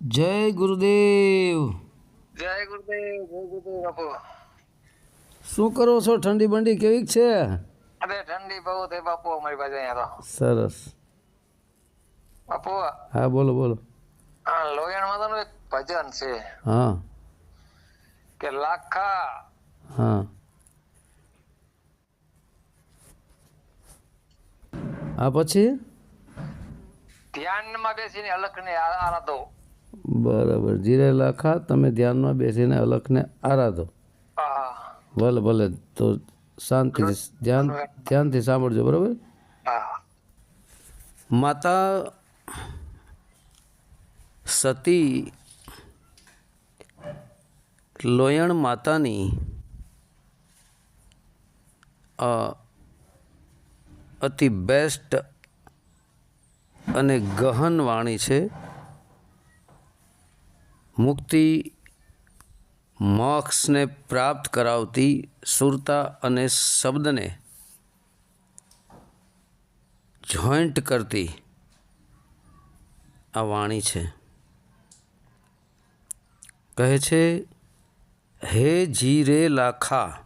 જય ગુરુદેવ. જય ગુરુદેવ જય ગુરુદેવ બાપુ. શું કરો છો? ઠંડી બંડી કેવી છે? અરે ઠંડી બહુ થઈ બાપુ અમારી પાસે અહીંયા તો. સરસ. બાપુ? હા બોલો બોલો. આ લોહિયાણ માતાનું એક ભજન છે. હા. કે લાખા. હા. આ પછી? ધ્યાનમાં બેસીને અલખને આરાધો. બરાબર. જીરે લખા તમે ધ્યાનમાં બેસીને અલખને આરાધો. ભલે ભલે. તો શાંતિ ધ્યાન ધ્યાનથી સાંભળજો બરાબર? માતા સતી લોયણ માતાની અતિ બેસ્ટ અને ગહન વાણી છે. મુક્તિ મોક્ષને પ્રાપ્ત કરાવતી સુરતા અને શબ્દને જોઈન્ટ કરતી આ વાણી છે. કહે છે, હે જીરે લાખા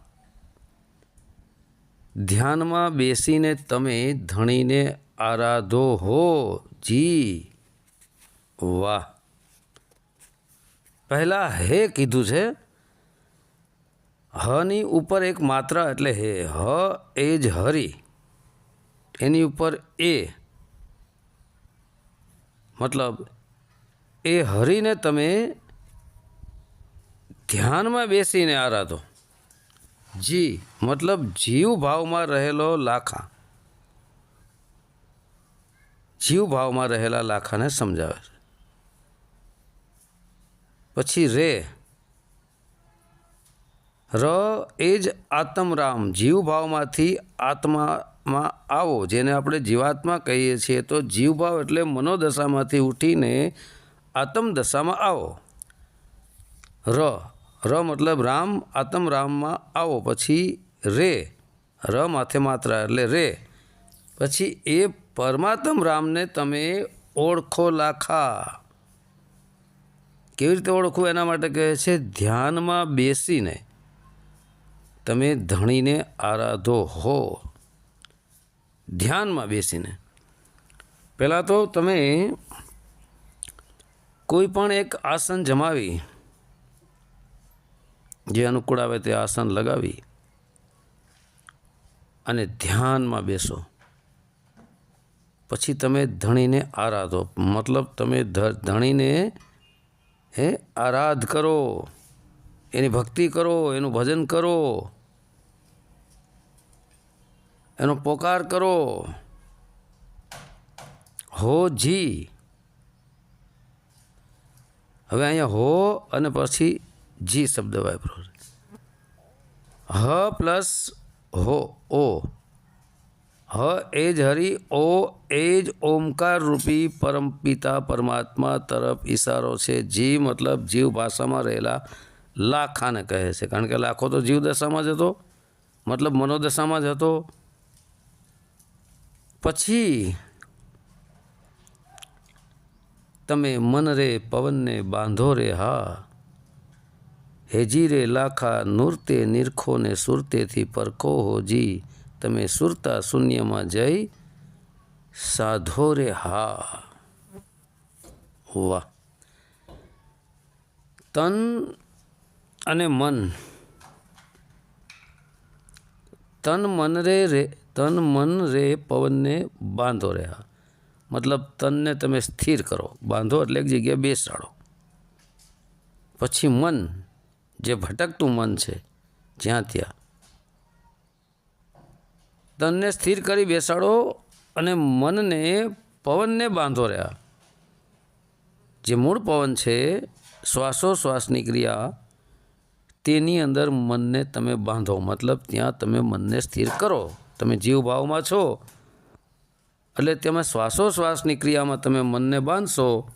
ધ્યાનમાં બેસીને તમે ધણીને આરાધો હો. જી. વાહ. પહેલાં હે કીધું છે. હની ઉપર એક માત્રા એટલે હે. હ એ જ હરી. એની ઉપર એ. મતલબ એ હરીને તમે ધ્યાનમાં બેસીને આરાધો. જી, મતલબ જીવ ભાવમાં રહેલો લાખા. જીવ ભાવમાં રહેલા લાખાને સમજાવે છે. પછી રે. ર એ જ આત્મરામ જીવ ભાવમાંથી આત્મામાં આવો, જેને આપણે જીવાત્મા કહીએ છીએ. તો જીવભાવ એટલે મનોદશામાંથી ઉઠીને આત્મદશામાં આવો. ર ર મતલબ રામ, આતમ રામમાં આવો. પછી રે. ર માથે માત્ર એટલે રે. પછી એ પરમાત્મ રામને તમે ઓળખો લાખા. કેવી રીતે ઓળખવું? એના માટે કહે છે, ધ્યાનમાં બેસીને તમે ધણીને આરાધો હો. ધ્યાનમાં બેસીને. પહેલાં તો તમે કોઈ પણ એક આસન જમાવી જે અનુકૂળ આવે તે આસન લગાવી અને ધ્યાનમાં બેસો. પછી તમે ધણીને આરાધો. મતલબ તમે ધણીને, હે, આરાધ કરો. એની ભક્તિ કરો, એનું ભજન કરો. એનો પોકાર કરો. હો જી. હવે અહીંયા હો અને પછી જી શબ્દ વાપરો હ પ્લસ હો, ઓ. હ એ જ હરિ, ઓ એ જ ઓમકાર રૂપી પરમપિતા પરમાત્મા તરફ ઈશારો છે. જી મતલબ જીવ ભાષામાં રહેલા લાખાને કહે છે. કારણ કે લાખો તો જીવ દશામાં જ હતો. મતલબ મનોદશામાં જ હતો. પછી તમે મન રે પવનને બાંધો રે હા. હેજી રે લાખા નૂરતે નિરખો ને સુરતેથી પરખો હોજી તમે સુરતા શૂન્યમાં જઈ સાધો રે હા. વાહ. તન અને મન. તન મન રે રે, તન મન રે પવનને બાંધો રહ્યા. મતલબ તનને તમે સ્થિર કરો. બાંધો એટલે એક જગ્યાએ બેસાડો. પછી મન. જે ભટકતું મન છે, જ્યાં ત્યાં. તનને સ્થિર કરી બેસાડો અને મનને પવનને બાંધો રહ્યા. જે મૂળ પવન છે, શ્વાસોશ્વાસની ક્રિયા, તેની અંદર મનને તમે બાંધો. મતલબ ત્યાં તમે મનને સ્થિર કરો. તમે જીવ ભાવમાં છો. એટલે તેમાં શ્વાસોશ્વાસની ક્રિયામાં તમે મનને બાંધશો.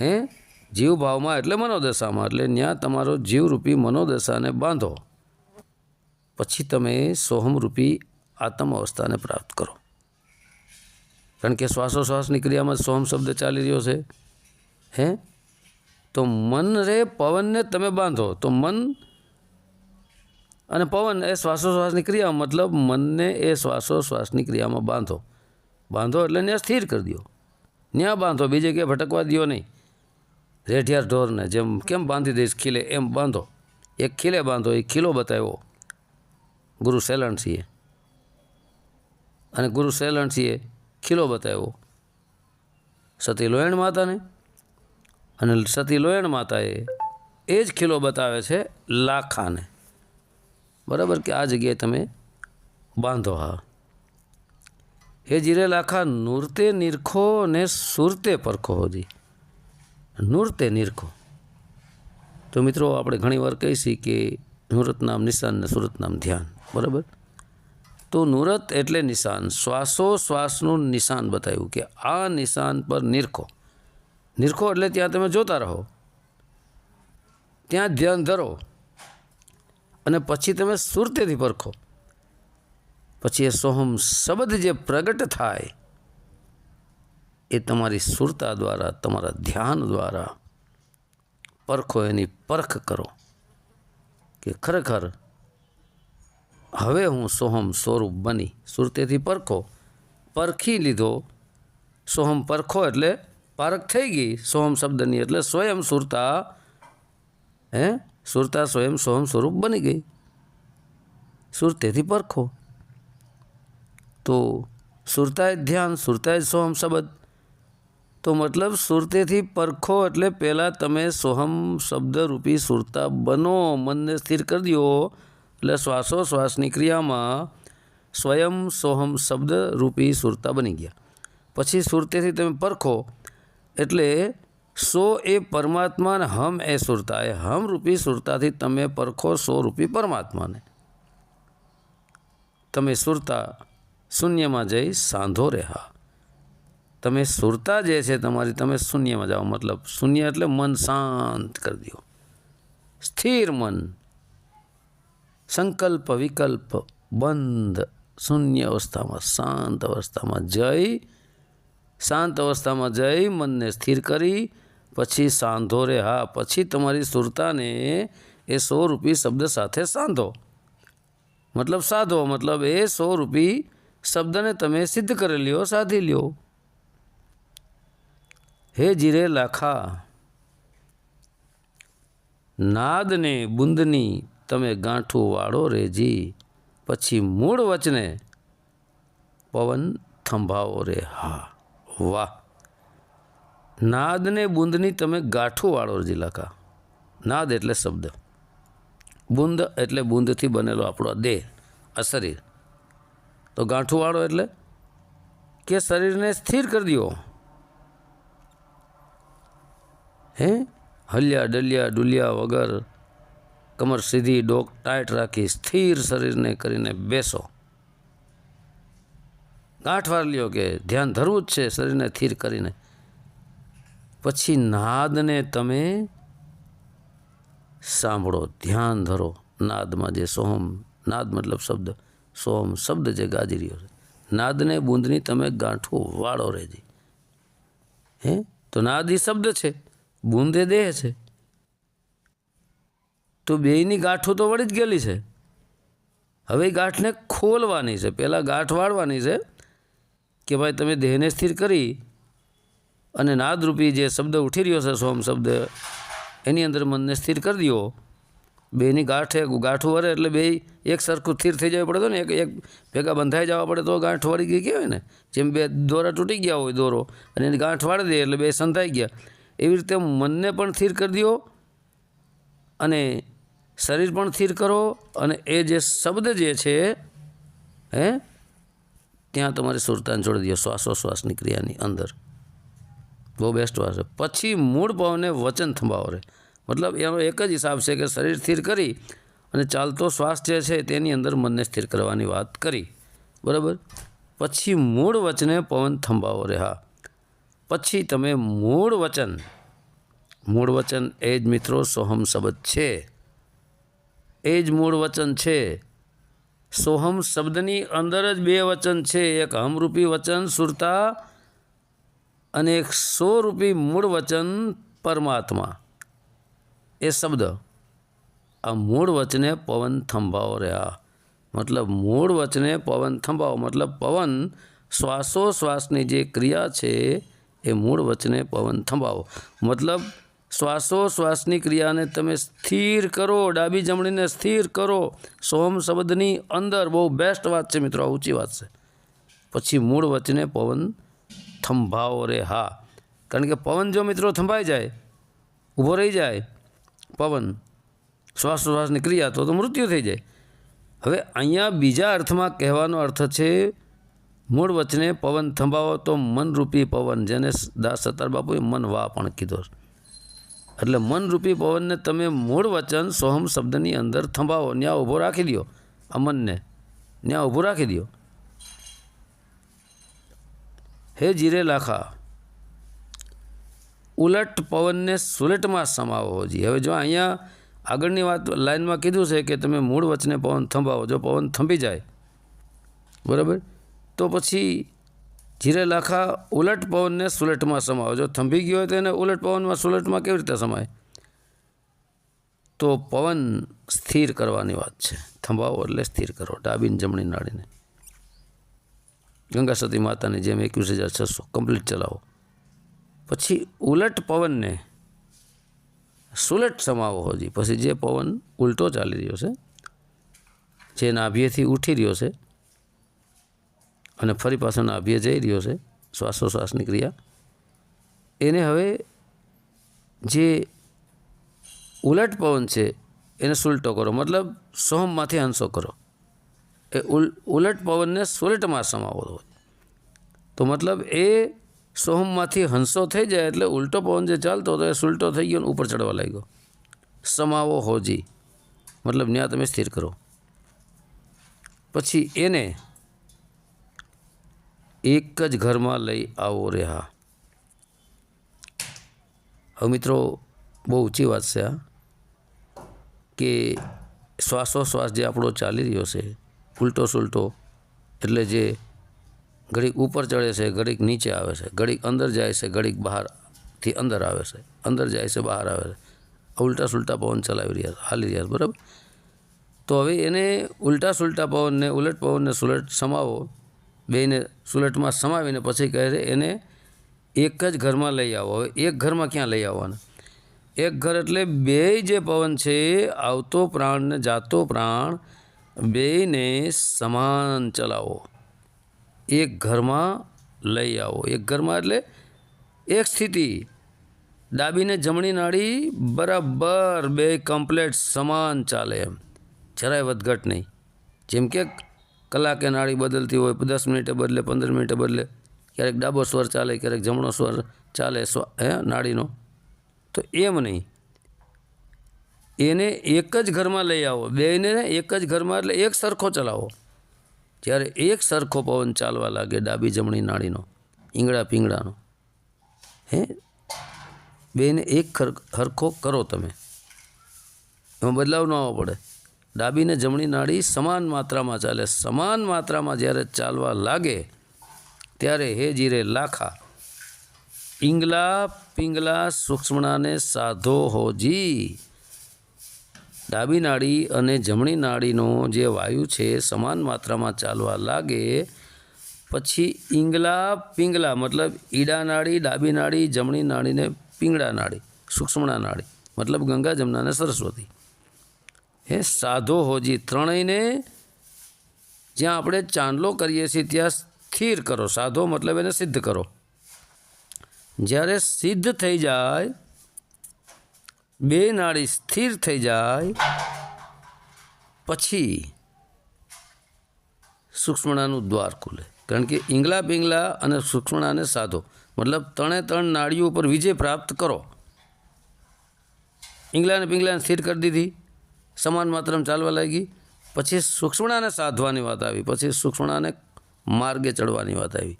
હે? જીવ ભાવમાં એટલે મનોદશામાં, એટલે ત્યાં તમારો જીવરૂપી મનોદશાને બાંધો. પછી તમે સોહમરૂપી આત્મ અવસ્થાને પ્રાપ્ત કરો. કારણ કે શ્વાસોશ્વાસની ક્રિયામાં સોહમ શબ્દ ચાલી રહ્યો છે. હે? તો મન રે પવનને તમે બાંધો. તો મન અને પવન એ શ્વાસોશ્વાસની ક્રિયા મતલબ મનને એ શ્વાસોશ્વાસની ક્રિયામાં બાંધો. બાંધો એટલે ત્યાં સ્થિર કરી દો ત્યાં બાંધો, બીજે કે ભટકવા દો નહીં. રેઠિયાર ઢોરને જેમ કેમ બાંધી દઈશ ખીલે એમ બાંધો. એક ખીલે બાંધો એ ખીલો બતાવ્યો. ગુરુ સેલણસિંહે અને ગુરુ સેલણસિંહે ખીલો બતાવ્યો. સતી લોયણ માતાને અને સતી લોયણ માતાએ એ જ ખીલો બતાવે છે લાખાને. બરાબર કે આ જગ્યાએ તમે બાંધો હા. હે જીરે લાખા, નૂરતે નિરખો ને સુરતે પરખો હોજી. નૂરતે નિરખો. તો મિત્રો આપણે ઘણીવાર કહી છીએ કે નૂરત નામ નિશાન ને સુરત નામ ધ્યાન. બરાબર? તો નૂરત એટલે નિશાન. શ્વાસો શ્વાસનું નિશાન બતાવ્યું કે આ નિશાન પર નિરખો. નિરખો એટલે ત્યાં તમે જોતા રહો. ત્યાં ધ્યાન ધરો. અને પછી તમે સુરતેથી પરખો. પછી એ સોહમ શબ્દ જે પ્રગટ થાય એ તમારી સુરતા દ્વારા, તમારા ધ્યાન દ્વારા પરખો, એની પરખ કરો કે ખરેખર હવે હું સોહમ સ્વરૂપ બની, સુરતેથી પરખો, પરખી લીધો. સોહમ પરખો એટલે પારખ થઈ ગઈ, સોહમ શબ્દની એટલે સ્વયં સુરતા, હે? સુરતા સ્વયં સોહમ સ્વરૂપ બની ગઈ. સુરતેથી પરખો. તો સુરતાય ધ્યાન, સુરતાય સોહમ શબ્દ તો મતલબ સુરતેથી પરખો એટલે પહેલાં તમે સોહમ શબ્દરૂપી સુરતા બનો, મનને સ્થિર કરી દો. એટલે શ્વાસો શ્વાસની ક્રિયામાં સ્વયં સોહમ શબ્દરૂપી સુરતા બની ગયા. પછી સુરતેથી તમે પરખો, એટલે સો એ પરમાત્મા ને હમ એ સુરતા એ હમ રૂપી સુરતાથી તમે પરખો સો રૂપી પરમાત્માને. તમે સુરતા શૂન્યમાં જઈ સાંધો રહ્યા. તમે સુરતા જે છે તમારી, તમે શૂન્યમાં જાઓ. મતલબ શૂન્ય એટલે મન શાંત કરી દો. સ્થિર મન. સંકલ્પ, વિકલ્પ બંધ. શૂન્ય અવસ્થામાં, શાંત અવસ્થામાં જઈ, શાંત અવસ્થામાં જઈ મનને સ્થિર કરી, પછી સાંધો રે. હા, પછી તમારી સુરતાને એ સો રૂપી શબ્દ સાથે સાંધો. મતલબ સાધો, મતલબ એ સો રૂપી શબ્દને તમે સિદ્ધ કરી લ્યો સાધી લ્યો. હે જીરે લાખા, નાદને બુંદની તમે ગાંઠું વાળો રેજી. પછી મૂળ વચને પવન થંભાવો રે હા. વાહ. નાદને બુંદની તમે ગાંઠું વાળો રેજી લાખા. નાદ એટલે શબ્દ. બુંદ એટલે બુંદથી બનેલો આપણો દેહ, આ શરીર. તો ગાંઠું વાળો એટલે કે શરીરને સ્થિર કરી દો હે? હલ્યા ડલિયા ડુલિયા વગર કમર સીધી ડોક ટાઈટ રાખી સ્થિર શરીરને કરીને બેસો. ગાંઠ વાર લ્યો કે ધ્યાન ધરવું જ છે શરીરને સ્થિર કરીને. પછી નાદને તમે સાંભળો, ધ્યાન ધરો. નાદમાં જે સોહમ નાદ મતલબ શબ્દ સોહમ શબ્દ જે ગાજી રહ્યો છે. નાદને બૂંદની તમે ગાંઠું વાળો રહેજે. હે? તો નાદ એ શબ્દ છે. બૂંદે દેહ છે. તો બેયની ગાંઠો તો વળી જ ગયેલી છે. હવે એ ગાંઠને ખોલવાની છે. પહેલાં ગાંઠ વાળવાની છે કે ભાઈ તમે દેહને સ્થિર કરી અને નાદરૂપી જે શબ્દ ઉઠી રહ્યો છે, સોમ શબ્દ, એની અંદર મનને સ્થિર કરી દો બેની ગાંઠે ગાંઠું વરે એટલે બે એક સરખું સ્થિર થઈ જવું પડે તો ને એક એક ભેગા બંધાઈ જવા પડે તો ગાંઠ વાળી ગઈ કહેવાય ને? જેમ બે દોરા તૂટી ગયા હોય દોરો અને એની ગાંઠ વાળી દે એટલે બે સંધાઈ ગયા. એવી રીતે મનને પણ સ્થિર કરી દો અને શરીર પણ સ્થિર કરો અને એ જે શબ્દ જે છે, હે, ત્યાં તમારે સુરતાન છોડી દો શ્વાસોશ્વાસની ક્રિયાની અંદર. બહુ બેસ્ટ વાત છે. પછી મૂળ ભાવને વચન થંભાવો રહે મતલબ એનો એક જ હિસાબ છે કે શરીર સ્થિર કરી અને ચાલતો શ્વાસ જે છે તેની અંદર મનને સ્થિર કરવાની વાત કરી. બરાબર? પછી મૂળ વચને પવન થંભાવો રહે હા. પછી તમે મૂળ વચન મૂળ વચન એ જ મિત્રો સોહમ શબ્દ છે. એ જ મૂળ વચન છે. સોહમ શબ્દની અંદર જ બે વચન છે. એક હમરૂપી વચન સુરતા અને એક સો રૂપી મૂળ વચન પરમાત્મા. એ શબ્દ, આ મૂળ વચને પવન થંભાવો રહ્યા. મતલબ મૂળ વચને પવન થંભાવો, મતલબ પવન શ્વાસોશ્વાસની જે ક્રિયા છે એ મૂળ વચને પવન થંભાવો. મતલબ, શ્વાસોશ્વાસની ક્રિયાને તમે સ્થિર કરો, ડાબી જમણીને સ્થિર કરો. સોમ શબ્દની અંદર બહુ બેસ્ટ વાત છે મિત્રો ઊંચી વાત છે. પછી મૂળ વચને પવન થંભાવો રે હા. કારણ કે પવન જો મિત્રો થંભાઈ જાય, ઊભો રહી જાય, પવન, શ્વાસોશ્વાસની ક્રિયા, તો તો મૃત્યુ થઈ જાય. હવે અહીંયા બીજા અર્થમાં કહેવાનો અર્થ છે મૂળ વચને પવન થંભાવો તો મનરૂપી પવન, જેને દાસ સત્તાર બાપુએ મન વા પણ કીધો. એટલે મનરૂપી પવનને તમે મૂળ વચન સોહમ શબ્દની અંદર થંભાવો ત્યાં ઊભો રાખી દો અમનને મનને. ત્યાં ઊભો રાખી દો હે જીરે લાખા, ઉલટ પવનને સુલટમાં સમાવો જી હવે જો અહીંયા આગળની વાત લાઇનમાં કીધું છે કે તમે મૂળ વચને પવન થંભાવો, જો પવન થંભી જાય, બરાબર? તો પછી જીરે લાખા ઉલટ પવનને સુલટમાં સમાવો. જો થંભી ગયો હોય તો એને ઉલટ પવનમાં સુલટમાં કેવી રીતે સમાય? તો પવન સ્થિર કરવાની વાત છે. થંભાવો એટલે સ્થિર કરો. ડાબીને જમણી નાળીને. ગંગા સતી માતાની જેમ એકવીસ હજાર છસો કમ્પ્લીટ ચલાવો. પછી ઉલટ પવનને સુલટ સમાવો હજી. પછી જે પવન ઉલટો ચાલી રહ્યો છે જે નાભીએથી ઉઠી રહ્યો છે અને ફરી પાછો નાભીએ જઈ રહ્યો છે, શ્વાસોશ્વાસની ક્રિયા. એને હવે જે ઉલટ પવન છે, એને સુલટો કરો. મતલબ સોહમમાંથી હંસો કરો. એ ઉલ, ઉલટ પવનને સુલટમાં સમાવો તો. મતલબ એ સોહમમાંથી હંસો થઈ જાય એટલે ઉલટો પવન જે ચાલતો હતો એ સુલટો થઈ ગયો ને ઉપર ચડવા લાગ્યો. સમાવો હોજી. મતલબ ત્યાં તમે સ્થિર કરો. પછી એને એક જ ઘરમાં લઈ આવો રહ્યા હવે મિત્રો, બહુ ઊંચી વાત છે આ, કે શ્વાસોશ્વાસ જે આપણો ચાલી રહ્યો છે, ઉલટો સુલટો, એટલે જે ઘડીક ઉપર ચડે છે, ઘડીક નીચે આવે છે, ઘડીક અંદર જાય છે, ઘડીક બહારથી અંદર આવે છે, અંદર જાય છે, બહાર આવે છે ઉલટા સુલટા પવન ચલાવી રહ્યા છે હાલી રહ્યા છે, બરાબર? તો હવે એને ઉલટા સુલટા પવનને, ઉલટ પવનને સુલટ સમાવો બેને સુલટમાં સમાવીને પછી કહે છે, એને એક જ ઘરમાં લઈ આવો. હવે એક ઘરમાં ક્યાં લઈ આવવાના? એક ઘર એટલે બે જે પવન છે, આવતો પ્રાણ ને જાતો પ્રાણ, બેયને સમાન ચલાવો. એક ઘરમાં લઈ આવો. એક ઘરમાં એટલે એક સ્થિતિ. ડાબીને જમણી નાળી બરાબર બે કમ્પ્લેટ સમાન ચાલે એમ. જરાય વધઘટ નહીં. જેમ કે કલાકે નાળી બદલતી હોય, દસ મિનિટે બદલે, પંદર મિનિટે બદલે, ક્યારેક ડાબો સ્વર ચાલે, ક્યારેક જમણો સ્વર ચાલે, સ્વ હે નાડીનો તો એમ નહીં. એને એક જ ઘરમાં લઈ આવો બેને એક જ ઘરમાં, એટલે એક સરખો ચલાવો. જ્યારે એક સરખો પવન ચાલવા લાગે ડાબી જમણી નાળીનો ઈંગડા પીંગડાનો હે? બેને એક હરખો કરો તમે. એમાં બદલાવ ન આવવો પડે. ડાબી ને જમણી નાડી સમાન માત્રામાં ચાલે. સમાન માત્રામાં જ્યારે ચાલવા લાગે, ત્યારે હે જીરે લાખા. ઈંગલા પિંગલા સૂક્ષ્મણાને સાધો હોજી ડાબી નાડી અને જમણી નાડીનો જે વાયુ છે, સમાન માત્રામાં ચાલવા લાગે. પછી ઈંગલા, પિંગલા, મતલબ ઈડા નાડી, ડાબી નાડી, જમણી નાડીને પિંગળા નાડી, સૂક્ષ્મણા નાડી. મતલબ ગંગા, જમના અને સરસ્વતી. હે સાધો હોજી, ત્રણેયને જ્યાં આપણે ચાંદલો કરીએ છીએ, ત્યાં સ્થિર કરો. સાધો મતલબ એને સિદ્ધ કરો. જ્યારે સિદ્ધ થઈ જાય, બે નાળી સ્થિર થઈ જાય, પછી સૂક્ષ્મણાનું દ્વાર ખુલે. કારણ કે ઈંગલા પિંગલા અને સૂક્ષ્મણાને સાધો, મતલબ ત્રણે ત્રણ નાળીઓ ઉપર વિજય પ્રાપ્ત કરો. ઈંગલાને પિંગલાને સ્થિર કરી દીધી. સમાન માત્રામાં ચાલવા લાગી. પછી સૂક્ષ્મણાને સાધવાની વાત આવી. પછી સૂક્ષ્મણાને માર્ગે ચડવાની વાત આવી.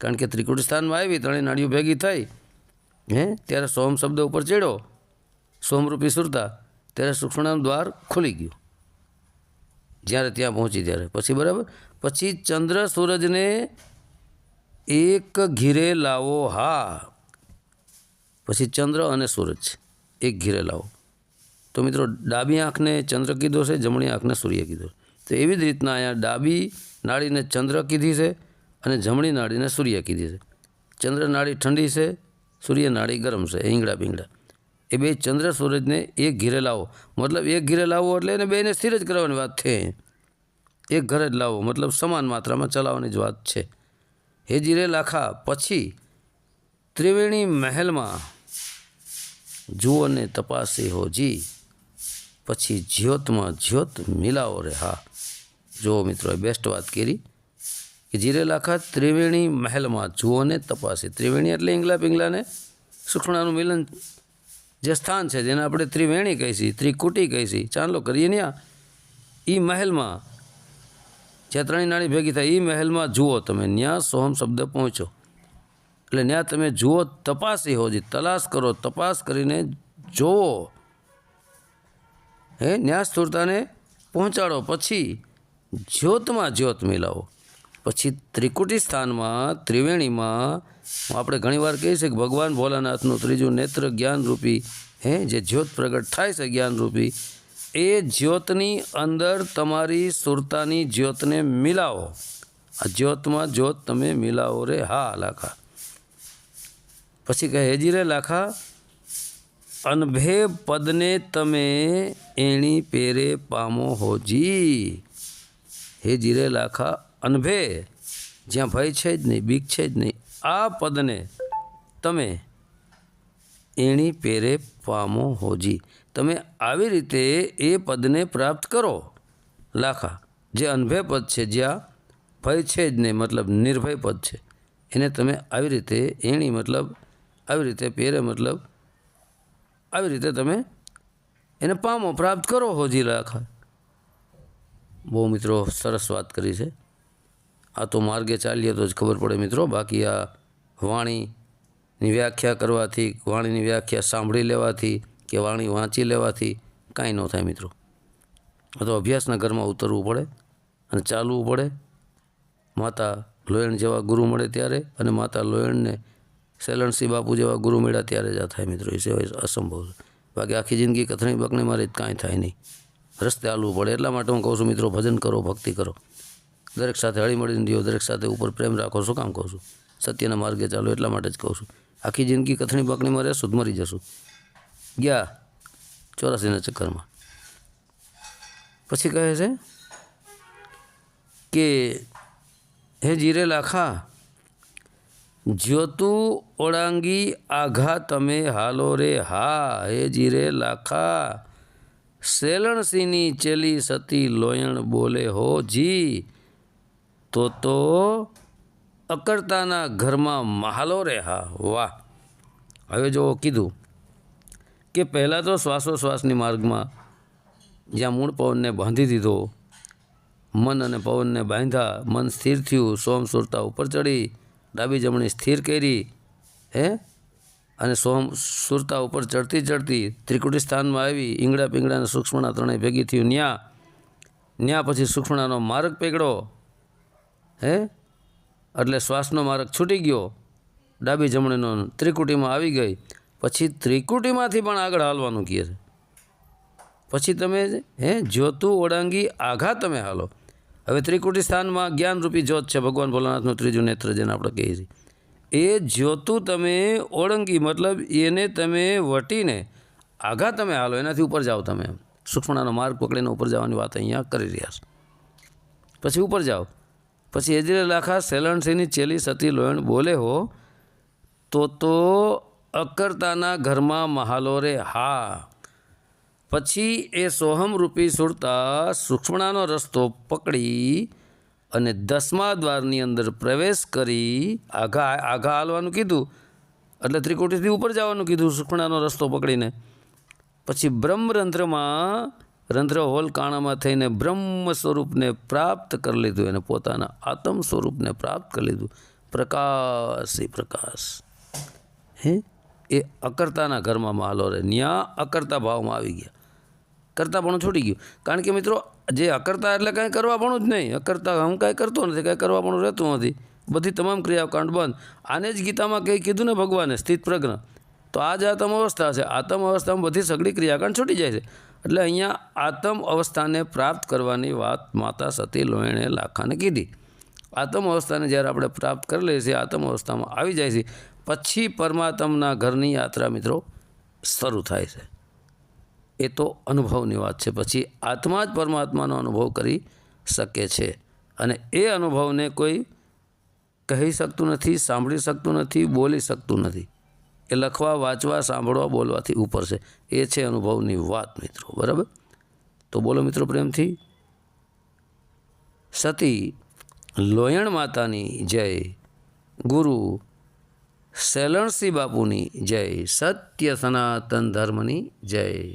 કારણ કે ત્રિકુટ સ્થાનમાં આવી, ત્રણેય નાળીઓ ભેગી થઈ, હે? ત્યારે સોમ શબ્દ ઉપર ચડ્યો. સોમરૂપી સુરતા, ત્યારે સૂક્ષ્મણાનું દ્વાર ખુલી ગયું. જ્યારે ત્યાં પહોંચી ત્યારે. પછી બરાબર? પછી ચંદ્ર સૂરજને એક ઘીરે લાવો હા. પછી ચંદ્ર અને સૂરજ એક ઘીરે લાવો. તો મિત્રો, ડાબી આંખને ચંદ્ર કીધો છે, જમણી આંખને સૂર્ય કીધો. તો એવી જ રીતના અહીંયા ડાબી નાળીને ચંદ્ર કીધી છે અને જમણી નાળીને સૂર્ય કીધી છે. ચંદ્ર નાળી ઠંડી છે, સૂર્ય નાળી ગરમ છે હિંગડા પીંગડા એ બે ચંદ્ર સૂરજને એક ઘીરે લાવો. મતલબ એક ઘીરે લાવો એટલે એને બેને સ્થિર જ કરવાની વાત છે. એક ઘરે જ લાવો, મતલબ સમાન માત્રામાં ચલાવવાની જ વાત છે. હે જીરે લાખા, પછી ત્રિવેણી મહેલમાં જુઓ ને તપાસી હોજી પછી જ્યોતમાં જ્યોત મિલાવો રે હા જુઓ મિત્રોએ બેસ્ટ વાત કરી કે જીરેલાખા ત્રિવેણી મહેલમાં જુઓ ને તપાસે. ત્રિવેણી એટલે ઈંગલા પિંગલાને સુખણાનું મિલન જે સ્થાન છે, જેને આપણે ત્રિવેણી કહીશી ત્રિકુટી કહીશી ચાંદલો કરીએ ને આ એ મહેલમાં જ્યાં ત્રણેય નાણી ભેગી થાય એ મહેલમાં જુઓ તમે, ન્યા સોહમ શબ્દ પહોંચો એટલે ત્યાં તમે જુઓ, તપાસી હોજી તલાશ કરો, તપાસ કરીને જોવો હે ન્યા સ્થૂળતાને પહોંચાડો, પછી જ્યોતમાં જ્યોત મિલાવો. પછી ત્રિકુટી સ્થાનમાં ત્રિવેણીમાં આપણે ઘણીવાર કહીએ છીએ કે ભગવાન ભોલાનાથનું ત્રીજું નેત્ર જ્ઞાનરૂપી, હે, જે જ્યોત પ્રગટ થાય છે જ્ઞાનરૂપી, એ જ્યોતની અંદર તમારી સુરતાની જ્યોતને મિલાવો. આ જ્યોતમાં જ્યોત તમે મિલાવો રે, હા, લાખા. પછી કહે હેજી રે લાખા અનભે પદને તમે એણી પેરે પામો હોજી હે જીરે લાખા, અનભે, જ્યાં ભય છે જ નહીં, બીક છે જ નહીં, આ પદને તમે એણી પેરે પામો હોજી તમે આવી રીતે એ પદને પ્રાપ્ત કરો. લાખા, જે અનભય પદ છે, જ્યાં ભય છે જ નહીં, મતલબ નિર્ભય પદ છે, એને તમે આવી રીતે એણી, મતલબ, આવી રીતે પેરે, મતલબ આવી રીતે તમે એને પામો પ્રાપ્ત કરો, હોજી લાખા. બહુ મિત્રો સરસ વાત કરી છે. આ તો માર્ગે ચાલીએ તો જ ખબર પડે મિત્રો. બાકી આ વાણીની વ્યાખ્યા કરવાથી, વાણીની વ્યાખ્યા સાંભળી લેવાથી કે વાણી વાંચી લેવાથી કાંઈ ન થાય મિત્રો. આ તો અભ્યાસના ઘરમાં ઉતરવું પડે અને ચાલવું પડે. માતા લોયણ જેવા ગુરુ મળે ત્યારે અને માતા લોયણને સેલણસિંહ બાપુ જેવા ગુરુ મેળા ત્યારે જ થાય મિત્રો, એ સિવાય અસંભવ બાકી આખી જિંદગી કથણી બકણી મારી કાંઈ થાય નહીં. રસ્તે હાલવું પડે, એટલા માટે હું કહું છું મિત્રો, ભજન કરો, ભક્તિ કરો. દરેક સાથે હળી મળીને રહ્યો, દરેક સાથે ઉપર પ્રેમ રાખો, શું કામ કહું છું? સત્યના માર્ગે ચાલો, એટલા માટે જ કહું છું. આખી જિંદગી કથણી બકણીમાં રહેશું જ મરી જશું. ગયા ચોરાસીના ચક્કરમાં. પછી કહે છે કે, હે જીરે લાખા જ્યોતુ ઓળાંગી આઘા તમે હાલો રે, હા, હે જીરે લાખા. શેલણસિંહની ચેલી સતી લોયણ બોલે, હો જી. તો તો અકર્તાના ઘરમાં મહાલો રે, હા, વાહ. હવે જો કીધું કે પહેલાં તો શ્વાસોશ્વાસની માર્ગમાં જ્યાં મૂળ પવનને બાંધી દીધો, મન અને પવનને બાંધ્યા, મન સ્થિર થયું સોમસુરતા ઉપર ચડી. ડાબી જમણી સ્થિર કરી, હે? અને સોમ સુરતા ઉપર ચડતી ચડતી ત્રિકુટી સ્થાનમાં આવી ઈંગડા પિંગડા સૂક્ષ્મણા ત્રણેય ભેગી થયું. ન્યા ન્યા પછી સૂક્ષ્મણાનો માર્ગ પેગડો હે? એટલે શ્વાસનો માર્ગ છૂટી ગયો. ડાબી જમણીનો ત્રિકુટીમાં આવી ગઈ. પછી ત્રિકુટીમાંથી પણ આગળ હાલવાનું કહે છે. પછી તમે, હે? જ્યોતુ ઓળાંગી આઘા તમે હાલો. હવે ત્રિકુટી સ્થાનમાં જ્ઞાનરૂપી જ્યોત છે. ભગવાન ભોલાનાથનું ત્રીજું નેત્ર જેને આપણે કહીએ છીએ. એ જ્યોતું તમે ઓળંગી, મતલબ એને તમે વટીને આઘા તમે હાલો, એનાથી ઉપર જાઓ તમે સૂક્ષ્મણાનો માર્ગ પકડીને ઉપર જવાની વાત અહીંયા કરી રહ્યા છો. પછી ઉપર જાઓ. પછી એજરે લાખા, સેલણસિંહની ચેલી સતી લોયણ બોલે, હો, તો તો અકર્તાના ઘરમાં મહાલો રે હા. પછી એ સોહમરૂપી સુરતા સૂક્ષ્મણાનો રસ્તો પકડી અને દસમા દ્વારની અંદર પ્રવેશ કરી આઘા આઘા હાલવાનું કીધું. એટલે ત્રિકોટીથી ઉપર જવાનું કીધું સૂક્ષ્મણાનો રસ્તો પકડીને. પછી બ્રહ્મરંધ્રમાં રંધ્ર હોલ કાણામાં થઈને બ્રહ્મ સ્વરૂપને પ્રાપ્ત કરી લીધું એને પોતાના આત્મ સ્વરૂપને પ્રાપ્ત કરી લીધું. પ્રકાશી પ્રકાશ. હે? એ અકર્તાના ઘરમાં માલો રહે ન્યા અકર્તા ભાવમાં આવી ગયા. કરતા પણ છૂટી ગયું. કારણ કે મિત્રો, જે અકર્તા એટલે કાંઈ કરવા પણ જ નહીં. અકર્તા હું કાંઈ કરતો નથી, કાંઈ કરવાપણું રહેતું નથી. બધી તમામ ક્રિયાકાંડ બંધ. આને જ ગીતામાં કંઈ કીધું ને ભગવાને, સ્થિત પ્રજ્ઞ. તો આ જ આતમ અવસ્થા છે. આતમ અવસ્થામાં બધી સગળી ક્રિયાકાંડ છૂટી જાય છે. એટલે અહીંયા આતમ અવસ્થાને પ્રાપ્ત કરવાની વાત માતા સતી લોહીણે લાખાને કીધી. આતમ અવસ્થાને જ્યારે આપણે પ્રાપ્ત કરી લઈએ છીએ, આતમ અવસ્થામાં આવી જાય છે. પછી પરમાત્માના ઘરની યાત્રા મિત્રો શરૂ થાય છે. એ તો અનુભવની વાત છે. પછી આત્મા જ પરમાત્માનો અનુભવ કરી શકે છે. અને એ અનુભવને કોઈ કહી શકતું નથી, સાંભળી શકતું નથી, બોલી શકતું નથી. એ લખવા, વાંચવા, સાંભળવા, બોલવાથી ઉપર છે. એ છે અનુભવની વાત મિત્રો, બરાબર? તો બોલો મિત્રો પ્રેમથી. સતી, લોયણ માતાની જય. ગુરુ શૈલણસિંહ બાપુની જય. સત્ય સનાતન ધર્મની જય.